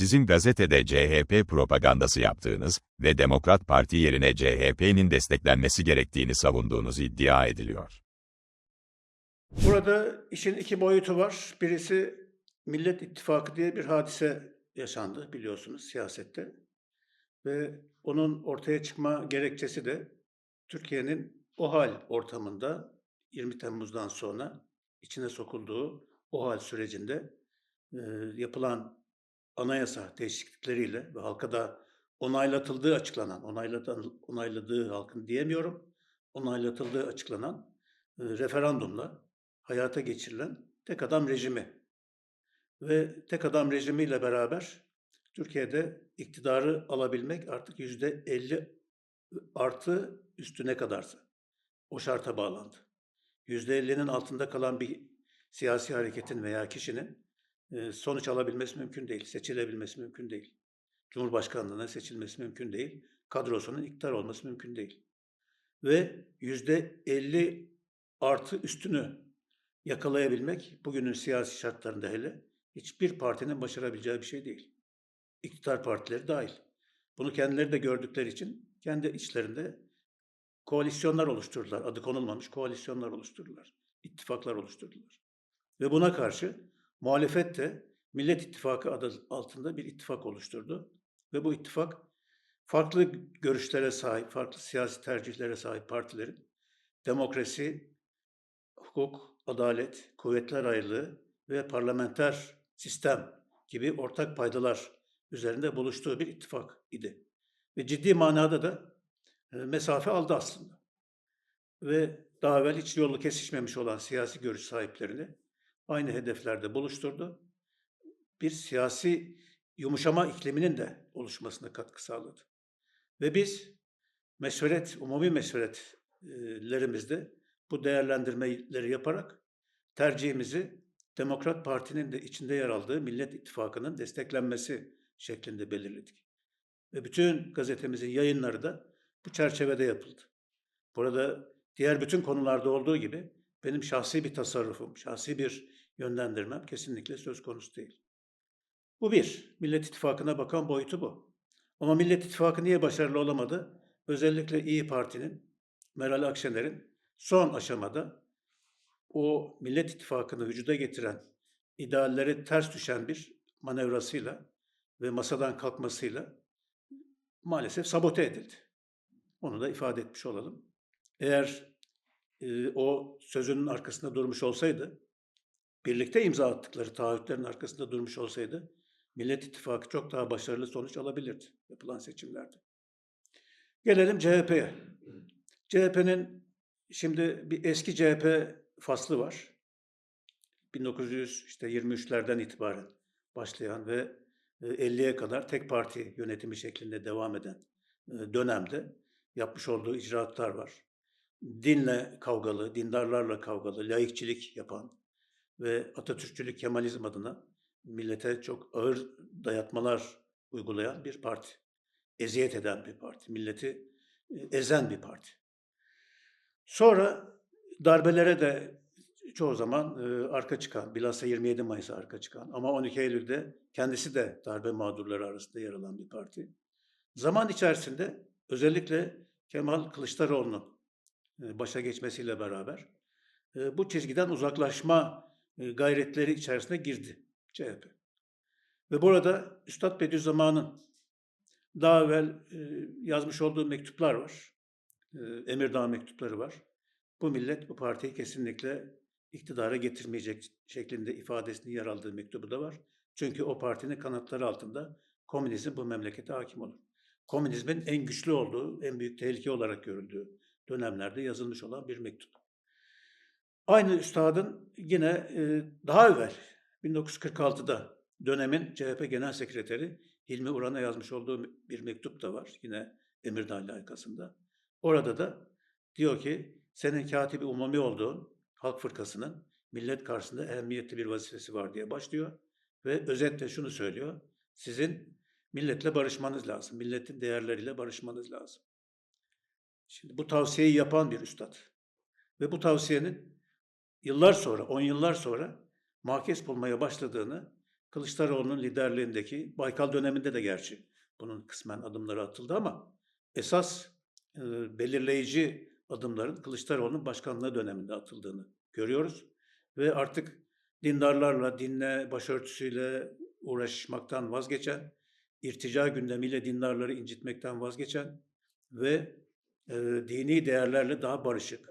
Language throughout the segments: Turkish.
Sizin gazetede CHP propagandası yaptığınız ve Demokrat Parti yerine CHP'nin desteklenmesi gerektiğini savunduğunuz iddia ediliyor. Burada işin iki boyutu var. Birisi Millet İttifakı diye bir hadise yaşandı biliyorsunuz siyasette. Ve onun ortaya çıkma gerekçesi de Türkiye'nin o hal ortamında 20 Temmuz'dan sonra içine sokulduğu o hal sürecinde e, yapılan anayasa değişiklikleriyle ve halka da onaylatıldığı açıklanan, onaylatılan, onayladığı halkın diyemiyorum, onaylatıldığı açıklanan e, referandumla hayata geçirilen tek adam rejimi ve tek adam rejimiyle beraber Türkiye'de iktidarı alabilmek artık yüzde 50 artı üstüne kadarsa o şarta bağlandı. Yüzde 50'nin altında kalan bir siyasi hareketin veya kişinin sonuç alabilmesi mümkün değil, seçilebilmesi mümkün değil. Cumhurbaşkanlığına seçilmesi mümkün değil, kadrosunun iktidar olması mümkün değil. Ve yüzde 50 artı üstünü yakalayabilmek bugünün siyasi şartlarında hele hiçbir partinin başarabileceği bir şey değil. İktidar partileri dahil. Bunu kendileri de gördükleri için kendi içlerinde koalisyonlar oluşturdular. Adı konulmamış koalisyonlar oluşturdular. İttifaklar oluşturdular. Ve buna karşı muhalefet de Millet İttifakı adı altında bir ittifak oluşturdu. Ve bu ittifak farklı görüşlere sahip, farklı siyasi tercihlere sahip partilerin demokrasi, hukuk, adalet, kuvvetler ayrılığı ve parlamenter sistem gibi ortak paydalar üzerinde buluştuğu bir ittifak idi. Ve ciddi manada da e, mesafe aldı aslında. Ve daha evvel hiç yolu kesişmemiş olan siyasi görüş sahiplerini aynı hedeflerde buluşturdu. Bir siyasi yumuşama ikliminin de oluşmasına katkı sağladı. Ve biz meşveret, umumi meşveretlerimizde bu değerlendirmeleri yaparak tercihimizi Demokrat Parti'nin de içinde yer aldığı Millet İttifakı'nın desteklenmesi şeklinde belirledik. Ve bütün gazetemizin yayınları da bu çerçevede yapıldı. Burada diğer bütün konularda olduğu gibi benim şahsi bir tasarrufum, şahsi bir yönlendirmem kesinlikle söz konusu değil. Bu bir. Millet İttifakı'na bakan boyutu bu. Ama Millet İttifakı niye başarılı olamadı? Özellikle İyi Parti'nin, Meral Akşener'in son aşamada o Millet İttifakı'nı vücuda getiren, idealleri ters düşen bir manevrasıyla ve masadan kalkmasıyla maalesef sabote edildi. Onu da ifade etmiş olalım. Eğer e, o sözünün arkasında durmuş olsaydı, birlikte imza attıkları taahhütlerin arkasında durmuş olsaydı, Millet İttifakı çok daha başarılı sonuç alabilirdi yapılan seçimlerde. Gelelim CHP'ye. CHP'nin şimdi bir eski CHP faslı var. 1923'lerden itibaren başlayan ve 50'ye kadar tek parti yönetimi şeklinde devam eden dönemde yapmış olduğu icraatlar var. Dinle kavgalı, dindarlarla kavgalı, laikçilik yapan ve Atatürkçülük, Kemalizm adına millete çok ağır dayatmalar uygulayan bir parti. Eziyet eden bir parti, milleti ezen bir parti. Sonra darbelere de çoğu zaman e, arka çıkan, bilhassa 27 Mayıs'a arka çıkan ama 12 Eylül'de kendisi de darbe mağdurları arasında yer alan bir parti. Zaman içerisinde özellikle Kemal Kılıçdaroğlu'nun e, başa geçmesiyle beraber e, bu çizgiden uzaklaşma e, gayretleri içerisine girdi CHP. Ve burada Üstad Bediüzzaman'ın daha evvel e, yazmış olduğu mektuplar var. E, Emirdağ mektupları var. Bu millet bu partiyi kesinlikle iktidara getirmeyecek şeklinde ifadesinin yer aldığı mektubu da var. Çünkü o partinin kanatları altında komünizm bu memlekete hakim olur. Komünizmin en güçlü olduğu, en büyük tehlike olarak görüldüğü dönemlerde yazılmış olan bir mektup. Aynı üstadın yine e, daha evvel 1946'da dönemin CHP Genel Sekreteri Hilmi Uran'a yazmış olduğu bir mektup da var. Yine Emirdağ alakasında. Orada da diyor ki senin katibi umumi olduğun Halk Fırkası'nın millet karşısında ehemmiyetli bir vazifesi var diye başlıyor. Ve özetle şunu söylüyor. Sizin milletle barışmanız lazım. Milletin değerleriyle barışmanız lazım. Şimdi bu tavsiyeyi yapan bir üstad. Ve bu tavsiyenin yıllar sonra, on yıllar sonra mahkes bulmaya başladığını Kılıçdaroğlu'nun liderliğindeki Baykal döneminde de gerçi bunun kısmen adımları atıldı ama esas e, belirleyici adımların Kılıçdaroğlu'nun başkanlığı döneminde atıldığını görüyoruz. Ve artık dindarlarla, dinle, başörtüsüyle uğraşmaktan vazgeçen, irtica gündemiyle dindarları incitmekten vazgeçen ve e, dini değerlerle daha barışık,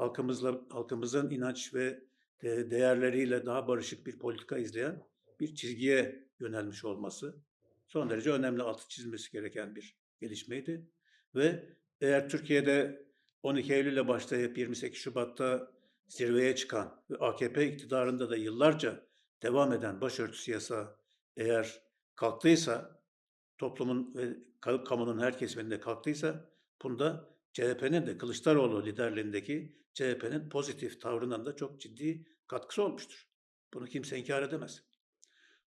halkımızla halkımızın inanç ve e, değerleriyle daha barışık bir politika izleyen bir çizgiye yönelmiş olması son derece önemli altı çizmesi gereken bir gelişmeydi. Ve eğer Türkiye'de 12 Eylül'le başlayıp 28 Şubat'ta zirveye çıkan ve AKP iktidarında da yıllarca devam eden başörtüsü yasağı eğer kalktıysa, toplumun ve ka- kamunun her kesiminde kalktıysa, bunda CHP'nin de Kılıçdaroğlu liderliğindeki CHP'nin pozitif tavrının da çok ciddi katkısı olmuştur. Bunu kimse inkar edemez.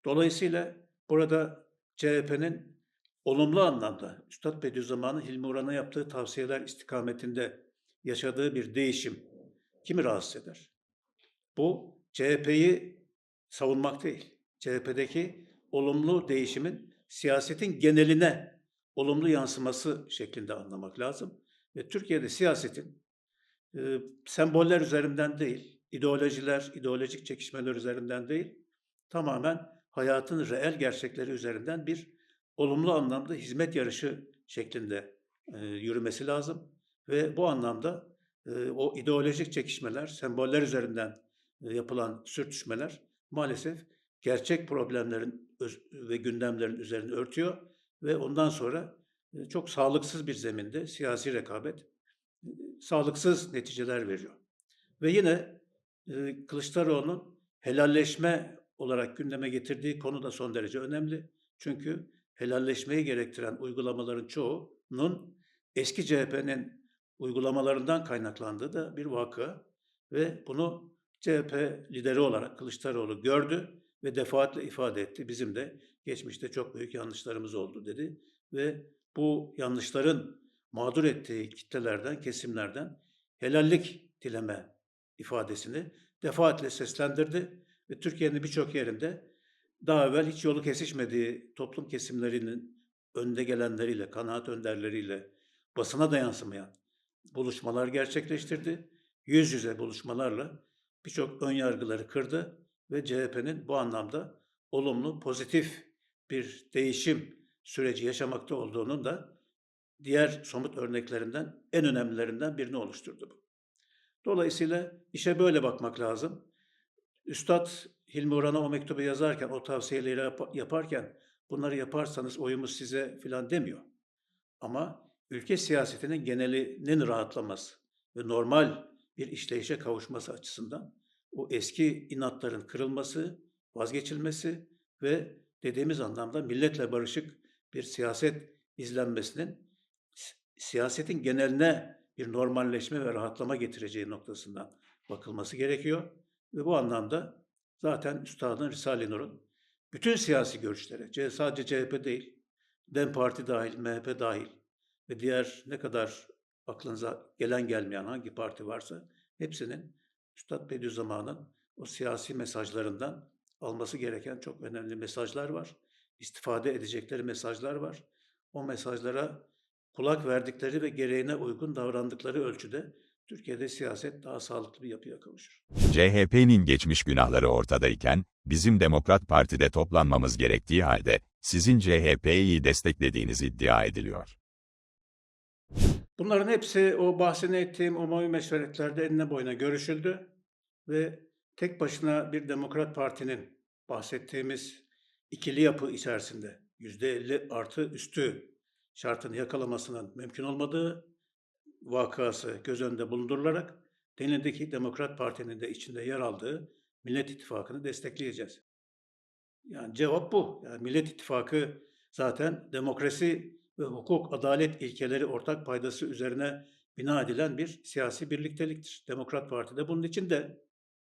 Dolayısıyla burada CHP'nin olumlu anlamda Üstad Bediüzzaman'ın Hilmi Uran'a yaptığı tavsiyeler istikametinde yaşadığı bir değişim kimi rahatsız eder? Bu CHP'yi savunmak değil. CHP'deki olumlu değişimin siyasetin geneline olumlu yansıması şeklinde anlamak lazım. Ve Türkiye'de siyasetin e, semboller üzerinden değil, ideolojiler, ideolojik çekişmeler üzerinden değil, tamamen hayatın reel gerçekleri üzerinden bir olumlu anlamda hizmet yarışı şeklinde e, yürümesi lazım. Ve bu anlamda e, o ideolojik çekişmeler, semboller üzerinden e, yapılan sürtüşmeler maalesef gerçek problemlerin ve gündemlerin üzerini örtüyor ve ondan sonra e, çok sağlıksız bir zeminde siyasi rekabet sağlıksız neticeler veriyor. Ve yine Kılıçdaroğlu'nun helalleşme olarak gündeme getirdiği konu da son derece önemli. Çünkü helalleşmeyi gerektiren uygulamaların çoğunun eski CHP'nin uygulamalarından kaynaklandığı da bir vakı ve bunu CHP lideri olarak Kılıçdaroğlu gördü ve defaatle ifade etti. Bizim de geçmişte çok büyük yanlışlarımız oldu dedi ve bu yanlışların mağdur ettiği kitlelerden, kesimlerden helallik dileme ifadesini defaatle seslendirdi ve Türkiye'nin birçok yerinde daha evvel hiç yolu kesişmediği toplum kesimlerinin önde gelenleriyle, kanaat önderleriyle basına da yansımayan buluşmalar gerçekleştirdi. Yüz yüze buluşmalarla birçok ön yargıları kırdı ve CHP'nin bu anlamda olumlu, pozitif bir değişim süreci yaşamakta olduğunun da diğer somut örneklerinden en önemlilerinden birini oluşturdu bu. Dolayısıyla işe böyle bakmak lazım. Üstad Hilmi Orhan'a o mektubu yazarken, o tavsiyeleri yap- yaparken bunları yaparsanız oyumuz size filan demiyor. Ama ülke siyasetinin genelinin rahatlaması ve normal bir işleyişe kavuşması açısından o eski inatların kırılması, vazgeçilmesi ve dediğimiz anlamda milletle barışık bir siyaset izlenmesinin si- siyasetin geneline bir normalleşme ve rahatlama getireceği noktasından bakılması gerekiyor. Ve bu anlamda zaten Üstad'ın Risale-i Nur'un bütün siyasi görüşlere, sadece CHP değil, DEM Parti dahil, MHP dahil ve diğer ne kadar aklınıza gelen gelmeyen hangi parti varsa hepsinin Üstad Bediüzzaman'ın o siyasi mesajlarından alması gereken çok önemli mesajlar var. İstifade edecekleri mesajlar var. O mesajlara kulak verdikleri ve gereğine uygun davrandıkları ölçüde Türkiye'de siyaset daha sağlıklı bir yapıya kavuşur. CHP'nin geçmiş günahları ortadayken, bizim Demokrat Parti'de toplanmamız gerektiği halde, sizin CHP'yi desteklediğiniz iddia ediliyor. Bunların hepsi o bahsini ettiğim umumi meşveretlerde enine boyuna görüşüldü ve tek başına bir Demokrat Parti'nin bahsettiğimiz ikili yapı içerisinde %50 artı üstü şartını yakalamasının mümkün olmadığı vakası göz önünde bulundurularak denildeki Demokrat Parti'nin de içinde yer aldığı Millet İttifakı'nı destekleyeceğiz. Yani cevap bu. Yani Millet İttifakı zaten demokrasi ve hukuk, adalet ilkeleri ortak paydası üzerine bina edilen bir siyasi birlikteliktir. Demokrat Parti de bunun içinde.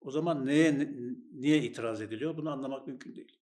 O zaman neye niye itiraz ediliyor? Bunu anlamak mümkün değil.